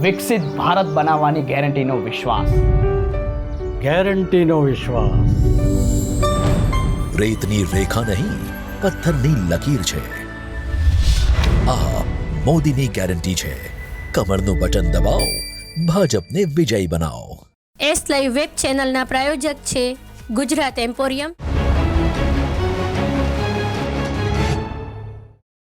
વિકસિત ભારત બનાવવાની ગેરંટીનો વિશ્વાસ. ગેરંટીનો વિશ્વાસ. રેતની રેખા નહીં પથ્થરની લકીર છે. આ મોદીની ગેરંટી છે. કમરનું બટન દબાવો ભાજપને વિજય બનાવો. એસ લાઈવ વેબ ચેનલના પ્રાયોજક છે ગુજરાત એમ્પોરિયમ.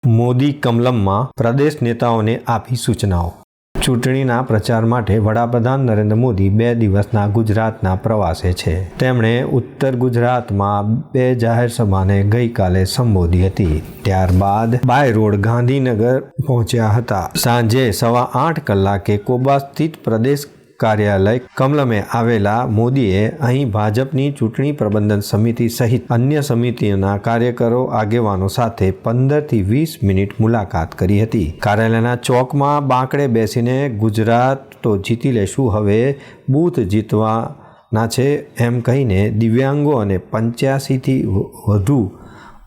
મોદી કમલમમાં પ્રદેશ નેતાઓને આપી સૂચનાઓ. ચૂંટણીના પ્રચાર માટે વડાપ્રધાન નરેન્દ્ર મોદી બે દિવસના ગુજરાતના પ્રવાસે છે. તેમણે ઉત્તર ગુજરાતમાં બે જાહેર સભાને ગઈકાલે સંબોધી હતી. ત્યારબાદ બાય રોડ ગાંધીનગર પહોંચ્યા હતા. સાંજે સવા આઠ કલાકે કોબા સ્થિત પ્રદેશ કાર્યાલય કમલમે આવેલા મોદીએ અહીં ભાજપની ચૂંટણી પ્રબંધન સમિતિ સહિત અન્ય સમિતિઓના કાર્યકરો આગેવાનો સાથે પંદરથી વીસ મિનિટ મુલાકાત કરી હતી. કાર્યાલયના ચોકમાં બાંકડે બેસીને ગુજરાત તો જીતી લેશું, હવે બૂથ જીતવાના છે એમ કહીને દિવ્યાંગો અને પંચ્યાસીથી વધુ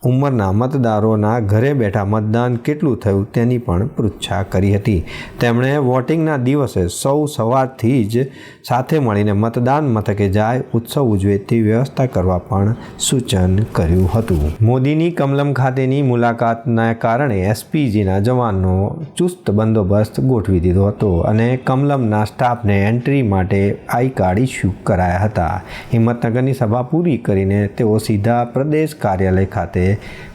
ઉંમરના મતદારોના ઘરે બેઠા મતદાન કેટલું થયું તેની પણ પૃચ્છા કરી હતી. તેમણે વોટિંગના દિવસે સૌ સવારથી જ સાથે મળીને મતદાન મથકે જાય, ઉત્સવ ઉજવે તેવી વ્યવસ્થા કરવા પણ સૂચન કર્યું હતું. મોદીની કમલમ ખાતેની મુલાકાતના કારણે એસપીજીના જવાનનો ચુસ્ત બંદોબસ્ત ગોઠવી દીધો હતો અને કમલમના સ્ટાફને એન્ટ્રી માટે આઈ કાર્ડ ઇસ્યુ કરાયા હતા. હિંમતનગરની સભા પૂરી કરીને તેઓ સીધા પ્રદેશ કાર્યાલય ખાતે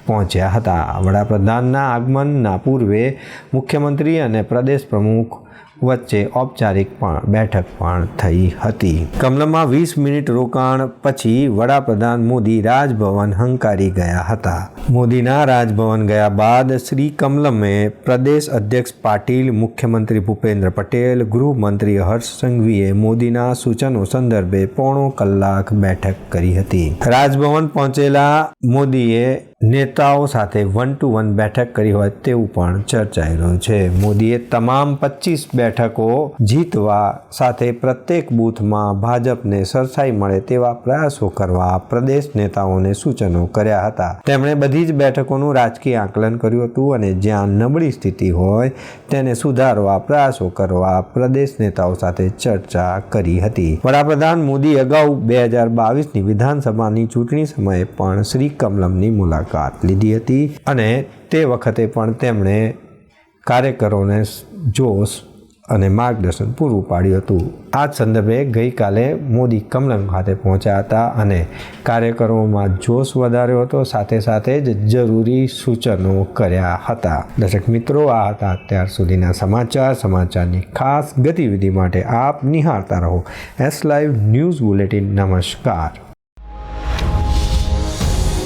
પહોંચ્યા હતા. વડાપ્રધાનના આગમનના પૂર્વે મુખ્યમંત્રી અને પ્રદેશ પ્રમુખ વચ્ચે ઔપચારિક પણ બેઠક પણ થઈ હતી. કમલમમાં વીસ મિનિટ રોકાણ પછી વડાપ્રધાન મોદી રાજભવન હંકારી ગયા હતા. મોદીના રાજભવન ગયા બાદ શ્રી કમલમે પ્રદેશ અધ્યક્ષ પાટીલ, મુખ્યમંત્રી ભૂપેન્દ્ર પટેલ, ગૃહમંત્રી હર્ષ સંઘવીએ મોદીના સૂચનો સંદર્ભે પોણો કલાક બેઠક કરી હતી. રાજભવન પહોંચેલા મોદીએ નેતાઓ સાથે વન ટુ વન બેઠક કરી હોય તેવું પણ ચર્ચાઈ રહ્યું છે. મોદીએ તમામ પચીસ બેઠકો જીતવા સાથે પ્રત્યેક બૂથમાં ભાજપને સરસાઈ મળે તેવા પ્રયાસો કરવા પ્રદેશ નેતાઓને સૂચનો કર્યા હતા. તેમણે બધી જ બેઠકોનું રાજકીય આકલન કર્યું હતું અને જ્યાં નબળી સ્થિતિ હોય તેને સુધારવા પ્રયાસો કરવા પ્રદેશ નેતાઓ સાથે ચર્ચા કરી હતી. વડાપ્રધાન મોદી અગાઉ બે હજાર બાવીસની વિધાનસભાની ચૂંટણી સમયે પણ શ્રી કમલમની મુલાકાત લીધી હતી અને તે વખતે પણ તેમણે કાર્યકરોને જોશ અને માર્ગદર્શન પૂરું પાડ્યું હતું. આ સંદર્ભે ગઈકાલે મોદી કમલમ ખાતે પહોંચ્યા હતા અને કાર્યકરોમાં જોશ વધાર્યો હતો. સાથે સાથે જ જરૂરી સૂચનો કર્યા હતા. દર્શક મિત્રો, આ હતા અત્યાર સુધીના સમાચાર. સમાચારની ખાસ ગતિવિધિ માટે આપ નિહાળતા રહો. એસ લાઈવ ન્યૂઝ બુલેટિન નમસ્કાર.